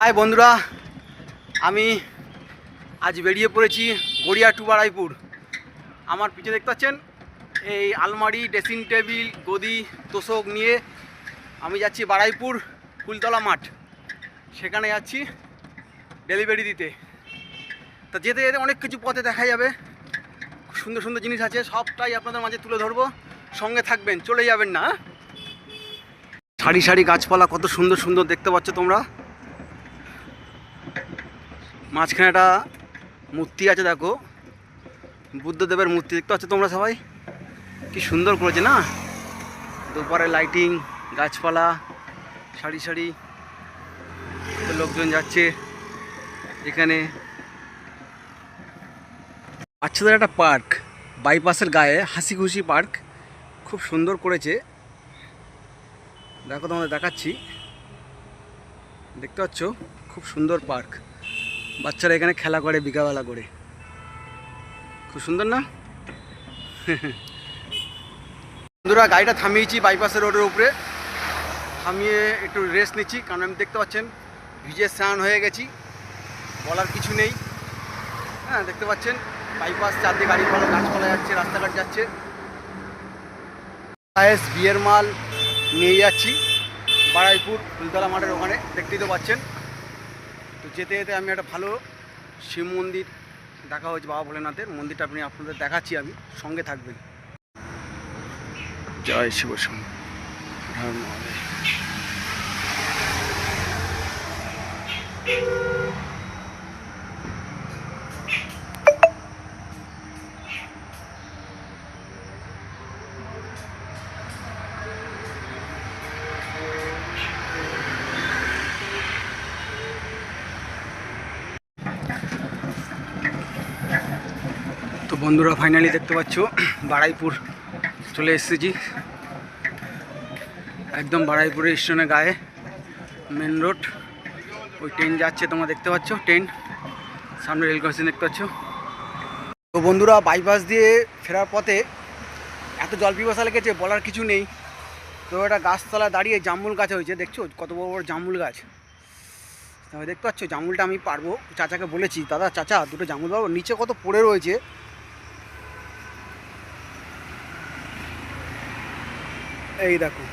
High বন্ধুরা, আমি আজ বেরিয়ে পড়েছি গড়িয়া টু বারাইপুর। আমার পিছনে দেখতে পাচ্ছেন, এই আলমারি, ড্রেসিং টেবিল, গদি, তোষক নিয়ে আমি যাচ্ছি বারাইপুর ফুলতলা মাঠ। সেখানে যাচ্ছি ডেলিভারি দিতে। তা যেতে যেতে অনেক কিছু পথে দেখা যাবে। সুন্দর সুন্দর জিনিস আছে, সবটাই আপনাদের মাঝে তুলে ধরবো। সঙ্গে থাকবেন, চলে যাবেন না হ্যাঁ? সারি সারি গাছপালা কত সুন্দর সুন্দর দেখতে পাচ্ছ তোমরা। মাঝখানে একটা মূর্তি আছে, দেখো। বুদ্ধদেবের মূর্তি দেখতে পাচ্ছ তোমরা সবাই? কি সুন্দর করেছে না? দুপারে লাইটিং গাছপালা, সারি সারি। লোকজন যাচ্ছে এখানে। বাচ্চাদের একটা পার্ক বাইপাসের গায়ে হাসি খুশি পার্ক, খুব সুন্দর করেছে। দেখো তোমাদের দেখাচ্ছি। দেখতে পাচ্ছ? খুব সুন্দর পার্ক। বাচ্চারা এখানে খেলা করে বিকাবেলা করে। খুব সুন্দর না? বন্ধুরা, গাড়িটা থামিয়েছি বাইপাসের রোডের উপরে। থামিয়ে একটু রেস্ট নিচ্ছি, কারণ আমি দেখতে পাচ্ছেন, ভিজে স্নান হয়ে গেছি। বলার কিছু নেই। হ্যাঁ দেখতে পাচ্ছেন বাইপাস চারদিকে গাড়ি ভালো গাছপালা যাচ্ছে, রাস্তাঘাট যাচ্ছে। পায়েস বিয়ের মাল নিয়ে যাচ্ছি, বারাইপুর, ফুলতলা মাঠের ওখানে। দেখতেই তো পাচ্ছেন। তো যেতে যেতে আমি একটা ভালো শিব মন্দির দেখা হয়েছে বাবা ভোলেনাথের। মন্দিরটা আপনি আপনাদের দেখাচ্ছি আমি, সঙ্গে থাকবেন। জয় শিব শম্ভু। বন্ধুরা ফাইনালি দেখতে পাচ্ছ, বারাইপুর চলে এসেছি। একদম বারাইপুরের স্টেশনের গায়ে মেন রোড ওই ট্রেন যাচ্ছে, তোমরা দেখতে পাচ্ছ ট্রেন সামনে রেল ক্রসিং দেখতে পাচ্ছ। তো বন্ধুরা বাইপাস দিয়ে ফেরার পথে এত জল পিপাসা লেগেছে, বলার কিছু নেই। তো একটা গাছতলা দাঁড়িয়ে জামুল গাছ হয়েছে, দেখছ? কত বড় বড় জামুল গাছ। দেখতে পাচ্ছ, জামুলটা আমি পারব। চাচাকে বলেছি, দাদা, চাচা, দুটো জামুল পাবো। নিচে কত পড়ে রয়েছে এই দেখো।